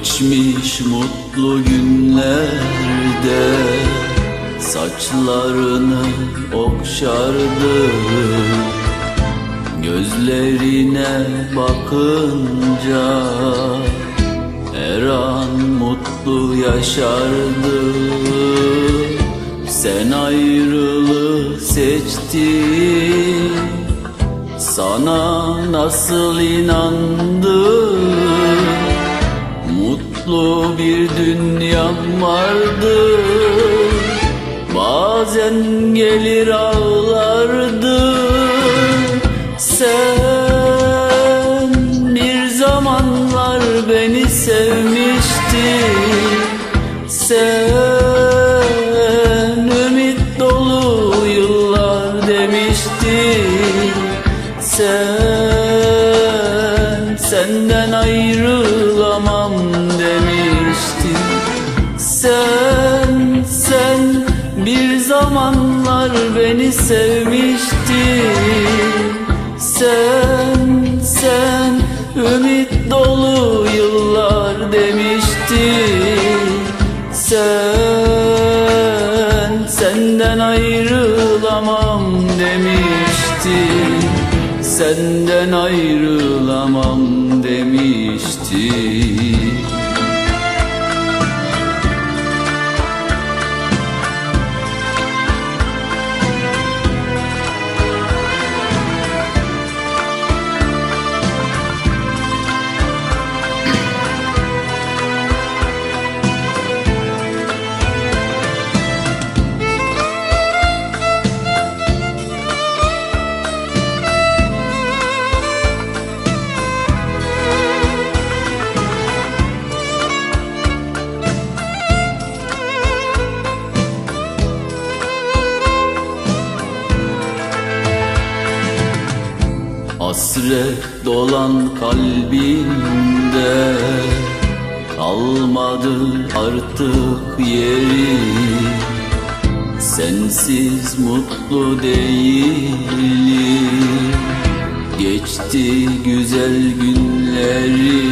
Geçmiş mutlu günlerde Saçlarını okşardı. Gözlerine bakınca Her an mutlu yaşardı. Sen ayrılığı seçtin Sana nasıl inandım Mutlu bir dünyam vardı. Bazen gelir ağlardı. Sen bir zamanlar beni sevmiştin. Sen ümit dolu yıllar demiştin. Sen Sen sen bir zamanlar beni sevmiştin. Sen sen ümit dolu yıllar demiştin. Sen senden ayrılamam demiştin. Senden ayrılamam demiştin Hasret dolan kalbinde Kalmadı artık yeri. Sensiz mutlu değilim. Geçti güzel günleri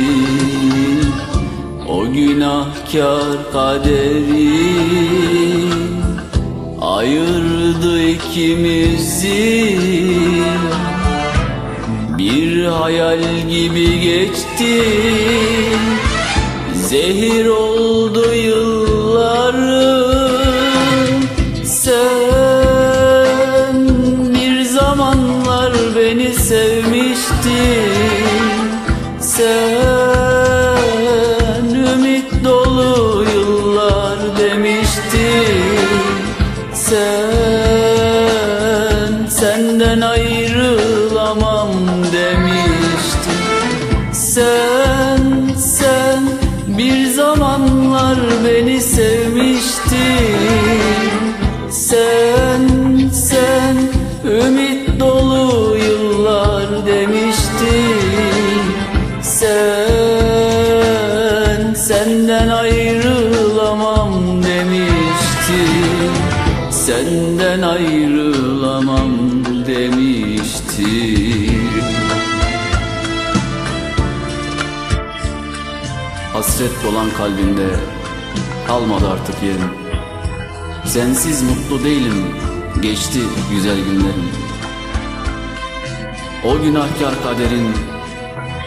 O günahkar kaderi Ayırdı ikimizi bir hayal gibi geçti. Zehir oldu yıllarım Sen bir zamanlar beni sevmiştin. Sen ümit dolu yıllar demiştin. Sen senden ayrılamam bir zamanlar beni sevmiştin. Sen sen ümit dolu yıllar demiştin. Sen senden ayrılamam demiştin. Senden ayrılamam Hasret dolan kalbinde kalmadı artık yerim. Sensiz mutlu değilim geçti güzel günlerim. O günahkar kaderin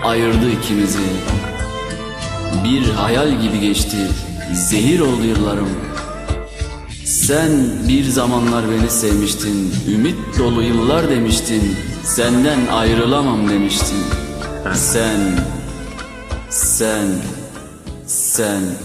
ayırdı ikimizi. Bir hayal gibi geçti zehir oldu yıllarım. Sen bir zamanlar beni sevmiştin, ümit dolu yıllar demiştin, senden ayrılamam demiştin. Sen, sen, sen